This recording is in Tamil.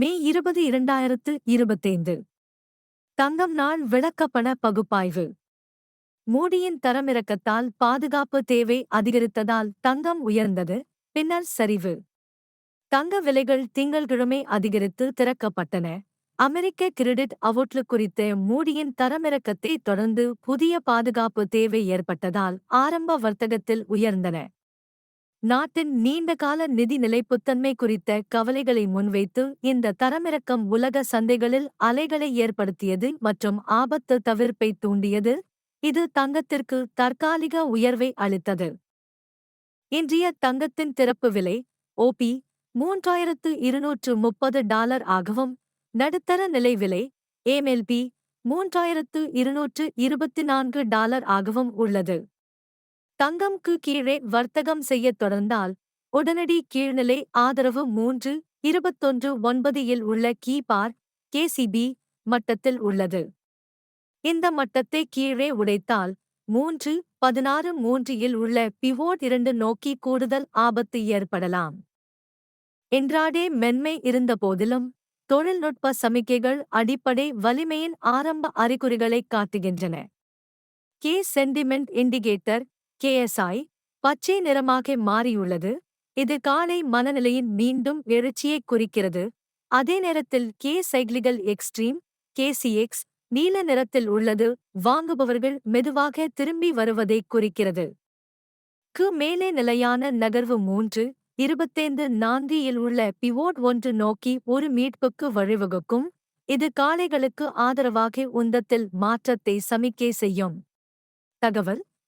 மே இருபது இரண்டாயிரத்து இருபத்தைந்து. தங்கம் நாள் விளக்கப்பண பகுப்பாய்வு. மூடியின் தரமிறக்கத்தால் பாதுகாப்பு தேவை அதிகரித்ததால் தங்கம் உயர்ந்தது பின்னர் சரிவு. தங்க விலைகள் திங்கள்கிழமை அதிகரித்து திறக்கப்பட்டன. அமெரிக்க கிரெடிட் அவுட்லுக் குறித்த மூடியின் தரமிறக்கத்தை தொடர்ந்து புதிய பாதுகாப்பு தேவை ஏற்பட்டதால் ஆரம்ப வர்த்தகத்தில் உயர்ந்தன. நாட்டின் நீண்டகால நிதி நிலைப்புத்தன்மை குறித்த கவலைகளை முன்வைத்து இந்த தரமிறக்கம் உலக சந்தைகளில் அலைகளை ஏற்படுத்தியது மற்றும் ஆபத்து தவிர்ப்பை தூண்டியது இது தங்கத்திற்கு தற்காலிக உயர்வை அளித்தது. இன்றைய தங்கத்தின் திறப்பு விலை ஓபி மூன்றாயிரத்து இருநூற்று முப்பது டாலர் ஆகவும் நடுத்தர நிலை விலை ஏமெல்பி மூன்றாயிரத்து இருநூற்று இருபத்தி நான்கு டாலர் ஆகவும் உள்ளது. தங்கம்க்கு கீழே வர்த்தகம் செய்யத் தொடர்ந்தால் உடனடி கீழ்நிலை ஆதரவு மூன்று இருபத்தொன்று ஒன்பது இல் உள்ள கீபார் கேசிபி மட்டத்தில் உள்ளது. இந்த மட்டத்தை கீழே உடைத்தால் மூன்று பதினாறு மூன்று இல் உள்ள பிவோட் இரண்டு நோக்கி கூடுதல் ஆபத்து ஏற்படலாம். என்றாடே மென்மை இருந்தபோதிலும் தொழில்நுட்ப சமிக்கைகள் அடிப்படை வலிமையின் ஆரம்ப அறிகுறிகளை காட்டுகின்றன. கே சென்டிமெண்ட் இண்டிகேட்டர் கேஎஸ்ஐ பச்சை நிறமாக மாறியுள்ளது. இது காலை மனநிலையின் மீண்டும் எழுச்சியைக் குறிக்கிறது. அதே நேரத்தில் கே சைக்ளிகல் எக்ஸ்ட்ரீம் கேசிஎக்ஸ் நீல நிறத்தில் உள்ளது வாங்குபவர்கள் மெதுவாக திரும்பி வருவதைக் குறிக்கிறது. க்கு மேலே நிலையான நகர்வு மூன்று இருபத்தைந்து நான்கு இல் உள்ள பிவோட் ஒன்று நோக்கி ஒரு மீட்புக்கு வழிவகுக்கும். இது காளைகளுக்கு ஆதரவாக உந்தத்தில் மாற்றத்தை சமிக்கை செய்யும். தகவல்